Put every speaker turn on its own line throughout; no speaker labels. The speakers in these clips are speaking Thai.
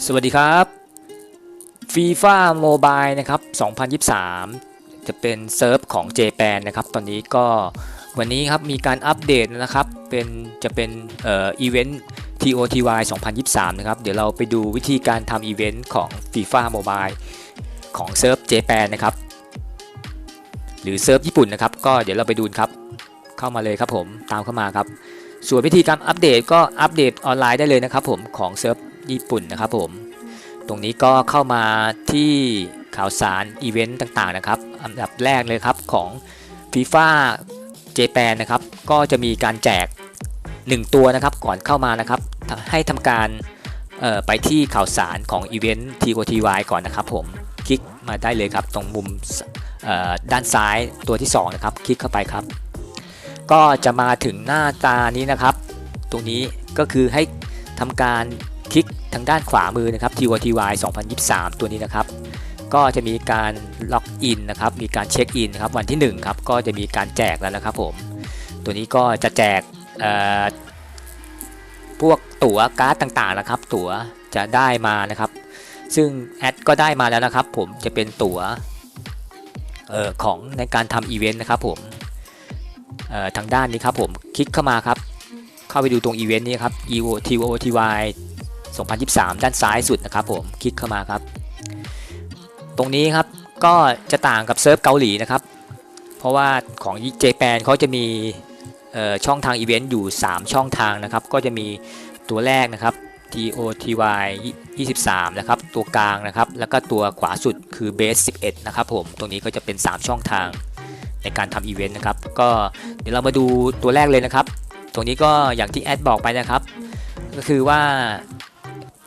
สวัสดีครับฟีฟ่าโมบายนะครับ 2023 จะเป็นเซิร์ฟของ j p a n นะครับ ตอนนี้ก็วันนี้ครับมีการอัปเดตนะครับ เป็นจะเป็นเอ่ออีเวนต์ TOTY 2023 นะครับ เดี๋ยวเราไปดูวิธีการทำอีเวนต์ของ FIFA Mobile ของเซิร์ฟ j p a n นะครับ หรือเซิร์ฟญี่ปุ่นนะครับ ก็เดี๋ยวเราไปดูครับ เข้ามาเลยครับผม ตามเข้ามาครับ ส่วนวิธีการอัปเดตก็อัปเดตออนไลน์ได้เลยนะครับผมของเซิร์ฟ ญี่ปุ่นนะครับผม ตรงนี้ก็เข้ามาที่ข่าวสารอีเวนต์ต่างๆนะครับ อันดับแรกเลยครับของ FIFA j p a n นนะครับ ก็จะมีการแจก 1 ตัวนะครับก่อนเข้ามานะครับ ให้ทำการไปที่ข่าวสารของอีเวนต์ TOTY ก่อนนะครับผม คลิกมาได้เลยครับ ตรงมุมด้านซ้ายตัวที่ 2 นะครับ คลิกเข้าไปครับ ก็จะมาถึงหน้าตานี้นะครับ ตรงนี้ก็คือให้ทำการ ทางด้านขวามือนะครับ TOTY 2023 ตัวนี้นะครับ ก็จะมีการล็อกอินนะครับ มีการเช็คอินครับวันที่1ครับ ก็จะมีการแจกแล้วนะครับผม ตัวนี้ก็จะแจกพวกตั๋วการ์ดต่างๆนะครับ ตั๋วจะได้มานะครับ ซึ่งแอดก็ได้มาแล้วนะครับ ผมจะเป็นตั๋วออของในการทำอีเวนต์นะครับผมทางด้านนี้ครับผมคลิกเข้ามาครับ เข้าไปดูตรงอีเวนต์นี้ครับ EO TOTY 2023 ด้านซ้ายสุดนะครับผมคลิกเข้ามาครับ ตรงนี้ครับก็จะต่างกับเซิร์ฟเกาหลีนะครับ เพราะว่าของเจแปนเขาจะมีช่องทางอีเวนต์อยู่ 3 ช่องทางนะครับ ก็จะมีตัวแรกนะครับ TOTY 23 นะครับ ตัวกลางนะครับ แล้วก็ตัวขวาสุดคือ Base 11 นะครับผม ตรงนี้ก็จะเป็น 3 ช่องทางในการทำอีเวนต์นะครับ ก็เดี๋ยวเรามาดูตัวแรกเลยนะครับ ตรงนี้ก็อย่างที่แอดบอกไปนะครับ ก็คือว่า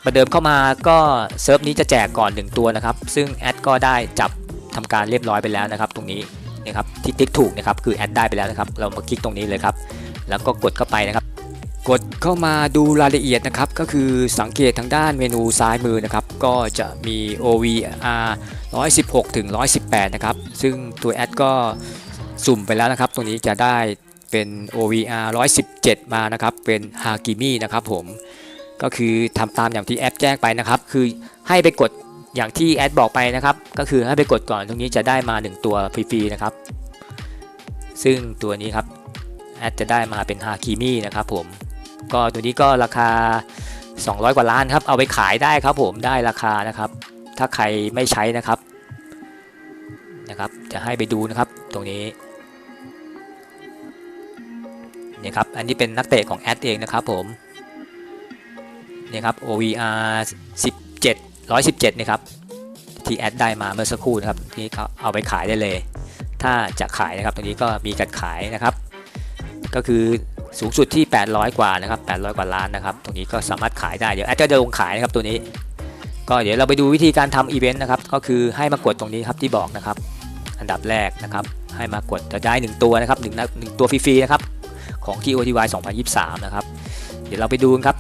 ประเดิมเข้ามาก็เซิร์ฟนี้จะแจกก่อน 1 ตัวนะครับ ซึ่งแอดก็ได้จับทำการเรียบร้อยไปแล้วนะครับ ตรงนี้นะครับที่ติ๊กถูกนะครับคือแอดได้ไปแล้วนะครับ เรามาคลิกตรงนี้เลยครับ แล้วก็กดเข้าไปนะครับ กดเข้ามาดูรายละเอียดนะครับ ก็คือสังเกตทางด้านเมนูซ้ายมือนะครับ ก็จะมี OVR 116 ถึง 118 นะครับ ซึ่งตัวแอดก็สุ่มไปแล้วนะครับ ตรงนี้จะได้เป็น OVR 117 มานะครับ เป็นฮากิมินะครับผม ก็คือทำตามอย่างที่แอปแจ้งไปนะครับ คือให้ไปกดอย่างที่แอดบอกไปนะครับ ก็คือให้ไปกดก่อนตรงนี้จะได้มา 1 ตัวฟรีๆนะครับ ซึ่งตัวนี้ครับแอดจะได้มาเป็นฮาคิมินะครับผมก็ตัวนี้ก็ราคา 200 กว่าล้านครับ เอาไปขายได้ครับผมได้ราคานะครับ ถ้าใครไม่ใช้นะครับนะครับ จะให้ไปดูนะครับตรงนี้นี่ครับอันนี้เป็นนักเตะของแอดเองนะครับผม นี่ยครับ OVR 17 117นะครับที่แอดได้มาเมื่อสักครู่นะครับที่เขาเอาไปขายได้เลย ถ้าจะขายนะครับตรงนี้ก็มีการขายนะครับ ก็คือสูงสุดที่ 800 กว่านะครับ 800 กว่าล้านนะครับ ตรงนี้ก็สามารถขายได้ เดี๋ยวแอดจะลงขายนะครับตัวนี้ ก็เดี๋ยวเราไปดูวิธีการทำอีเวนต์นะครับ ก็คือให้มากดตรงนี้ครับที่บอกนะครับ อันดับแรกนะครับ ให้มากดจะได้ 1 ตัวนะครับ1นะหนึ่งตัวฟรีๆนะครับ ของ TOTY 2023 นะครับ เดี๋ยวเราไปดูกันครับ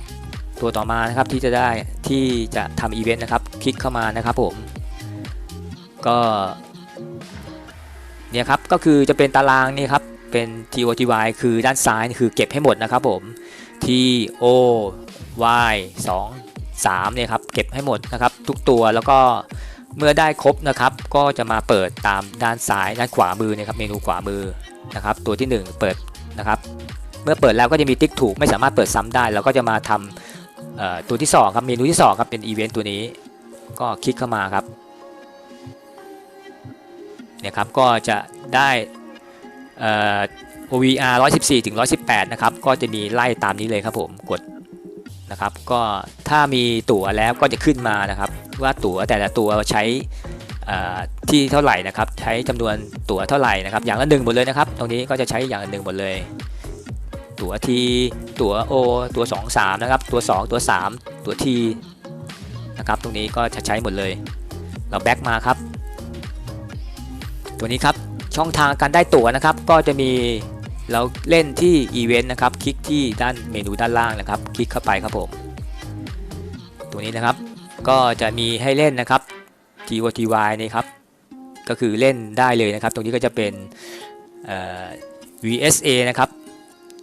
ตัวต่อมานะครับที่จะได้ที่จะทำอีเวนต์นะครับ คลิกเข้ามานะครับผม ก็เนี่ยครับก็คือจะเป็นตารางนี่ครับเป็น TOTY คือด้านซ้ายคือเก็บให้หมดนะครับผม T O Y 2 3เนี่ยครับเก็บให้หมดนะครับ ทุกตัวแล้วก็เมื่อได้ครบนะครับ ก็จะมาเปิดตามด้านซ้ายด้านขวามือนะครับเมนูขวามือนะครับ ตัวที่ 1 เปิดนะครับ เมื่อเปิดแล้วก็จะมีติ๊กถูกไม่สามารถเปิดซ้ำได้เราก็จะมาทำเอ่อ ตัวที่2ครับเมนูที่2ครับเป็นอีเวนต์ตัวนี้ก็คลิกเข้ามาครับเนี่ยครับก็จะได้เอ่อ OVR 114ถึง118 นะครับ ก็จะมีไล่ตามนี้เลยครับผมกดนะครับ ก็ถ้ามีตั๋วแล้วก็จะขึ้นมานะครับ ว่าตั๋วแต่ละตัวใช้ที่เท่าไหร่นะครับ ใช้จำนวนตั๋วเท่าไหร่นะครับ อย่างละหนึ่งหมดเลยนะครับ ตรงนี้ก็จะใช้อย่างละหนึ่งหมดเลย ตัว T ตัว O ตัว 2 3 นะครับ ตัว 2 ตัว 3 ตัว T นะครับ ตรงนี้ก็จะใช้หมดเลย เราแบ็กมาครับ ตัวนี้ครับ ช่องทางการได้ตั๋วนะครับ ก็จะมีเราเล่นที่อีเวนต์นะครับ คลิกที่ด้านเมนูด้านล่างนะครับ คลิกเข้าไปครับผม ตัวนี้นะครับ ก็จะมีให้เล่นนะครับ TOTY นี่ครับ ก็คือเล่นได้เลยนะครับ ตรงนี้ก็จะเป็น VSA นะครับ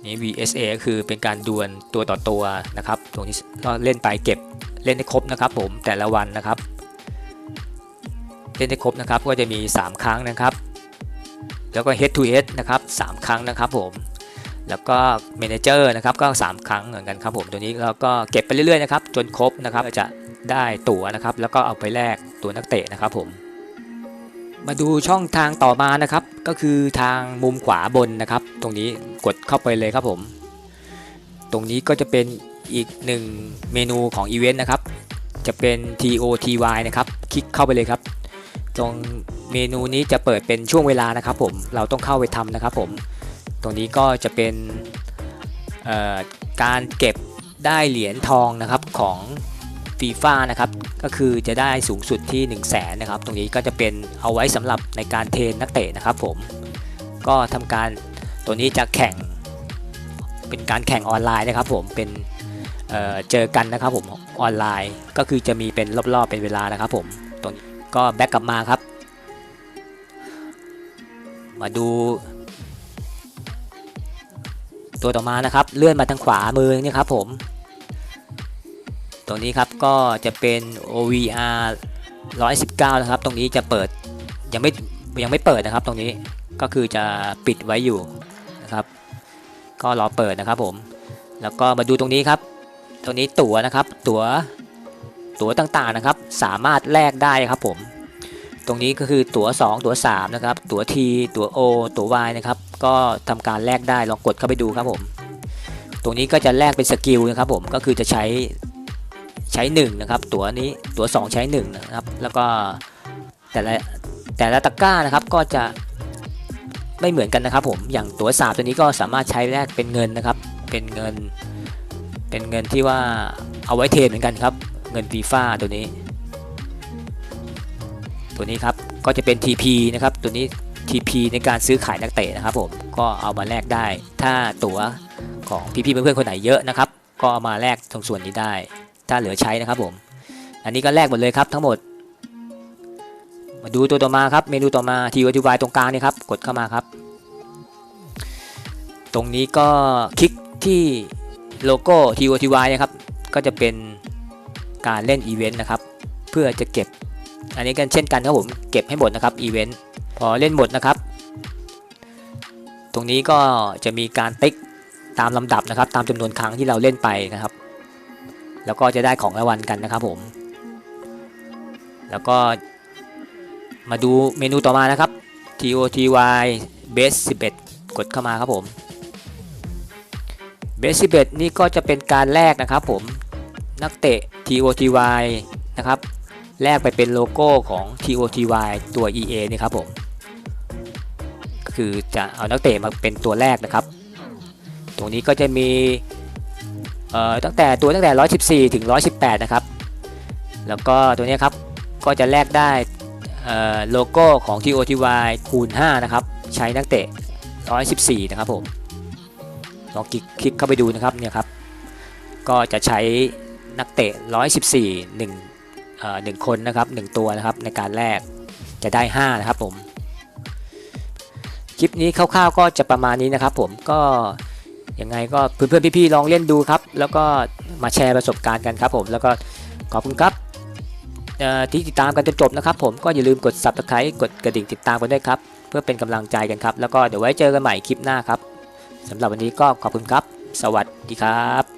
นี่ VSA ก็คือเป็นการดวลตัวต่อตัวนะครับ ตรงนี้ก็เล่นไปเก็บเล่นให้ครบนะครับ ผมแต่ละวันนะครับ เล่นให้ครบนะครับก็จะมี 3 ครั้งนะครับ แล้วก็ head to head นะครับ 3 ครั้งนะครับผมแล้วก็ manager นะครับก็ 3 ครั้งเหมือนกันครับผมตัวนี้เราก็เก็บไปเรื่อยๆนะครับจนครบนะครับจะได้ตั๋วนะครับ แล้วก็เอาไปแลกตัวนักเตะนะครับผม มาดูช่องทางต่อมานะครับ ก็คือทางมุมขวาบนนะครับ ตรงนี้กดเข้าไปเลยครับผม ตรงนี้ก็จะเป็นอีกหนึ่งเมนูของอีเวนต์นะครับ จะเป็น TOTY นะครับ คลิกเข้าไปเลยครับ ตรงเมนูนี้จะเปิดเป็นช่วงเวลานะครับผม เราต้องเข้าไปทำนะครับผม ตรงนี้ก็จะเป็นการเก็บได้เหรียญทองนะครับของ ฟีฟ่านะครับก็คือจะได้สูงสุดที่1 0 0 0 0แสนนะครับตรงนี้ก็จะเป็นเอาไว้สำหรับในการเทรนนักเตะนะครับผมก็ทำการตัวนี้จะแข่งเป็นการแข่งออนไลน์นะครับผมเป็นเเจอกันนะครับผมออนไลน์ก็คือจะมีเป็นรอบๆเป็นเวลานะครับผมตรงก็แบ็กกลับมาครับ มาดู ตัวต่อมานะครับเลื่อนมาทางขวามือนี่ครับผม รงนี้ครับก็จะเป็น OVR 119 นะครับ ตรงนี้จะเปิดยังไม่ยังไม่เปิดนะครับ ตรงนี้ก็คือจะปิดไว้อยู่นะครับ ก็รอเปิดนะครับผม แล้วก็มาดูตรงนี้ครับ ตรงนี้ตั๋วนะครับ ตั๋วตั๋วต่างๆนะครับ สามารถแลกได้ครับผม ตรงนี้ก็คือตั๋ว 2 ตั๋ว 3 นะครับ ตั๋ว T ตั๋ว O ตั๋ว Y นะครับ ก็ทำการแลกได้ลองกดเข้าไปดูครับผม ตรงนี้ก็จะแลกเป็นสกิลนะครับผมก็คือจะใช้ ใช้ 1 นะครับ ตั๋วนี้ตั๋ว2 ใช้ 1 นะครับ แล้วก็แต่ละแต่ละตะกร้านะครับก็จะไม่เหมือนกันนะครับผมอย่างตั๋วสามตัวนี้ก็สามารถใช้แลกเป็นเงินนะครับ เป็นเงิน เป็นเงินที่ว่าเอาไว้เทรดเหมือนกันครับ เงินฟีฟ่าตัวนี้ ตัวนี้ครับก็จะเป็น TP นะครับตัวนี้ TP ในการซื้อขายนักเตะนะครับผมก็เอามาแลกได้ ถ้าตั๋วของพี่ๆเพื่อนๆคนไหนเยอะนะครับ ก็เอามาแลกตรงส่วนนี้ได้ ถ้าเหลือใช้นะครับผม อันนี้ก็แลกหมดเลยครับทั้งหมด มาดูตัวต่อมาครับ เมนูต่อมา TOTY ตรงกลางนี่ครับ กดเข้ามาครับ ตรงนี้ก็คลิกที่โลโก้ TOTY นะครับ ก็จะเป็นการเล่นอีเวนต์นะครับ เพื่อจะเก็บ อันนี้กันเช่นกันครับผม เก็บให้หมดนะครับอีเวนต์ พอเล่นหมดนะครับ ตรงนี้ก็จะมีการติ๊กตามลำดับนะครับ ตามจำนวนครั้งที่เราเล่นไปนะครับ แล้วก็จะได้ของรางวัลกันนะครับผม แล้วก็มาดูเมนูต่อมานะครับ TOTY Base 11 กดเข้ามาครับผม Base 11 นี่ก็จะเป็นการแลกนะครับผมนักเตะ TOTY นะครับแลกไปเป็นโลโก้ของ TOTY ตัว EA นี่ครับผมก็คือจะเอานักเตะมาเป็นตัวแรกนะครับ ตรงนี้ก็จะมี ตั้งแต่ตัวตั้งแต่ 114 ถึง 118 นะครับ แล้วก็ตัวนี้ครับก็จะแลกได้โลโก้ของ TOTY คูณ 5 นะครับ ใช้นักเตะ 114 นะครับผมลองคลิกคลิกเข้าไปดูนะครับเนี่ยครับ ก็จะใช้นักเตะ 114 1เอ่อหนึ่งคนนะครับหนึ่งตัวนะครับในการแลกจะได้ 5 นะครับผม คลิปนี้คร่าวๆก็จะประมาณนี้นะครับผมก็ ยังไงก็เพื่อนๆพี่ๆลองเล่นดูครับ แล้วก็มาแชร์ประสบการณ์กันครับผมแล้วก็ขอบคุณครับที่ติดตามกันจนจบนะครับผมก็อย่าลืมกด subscribe กดกระดิ่งติดตามกันด้วยครับ เพื่อเป็นกำลังใจกันครับ แล้วก็เดี๋ยวไว้เจอกันใหม่คลิปหน้าครับสำหรับวันนี้ก็ขอบคุณครับ สวัสดีครับ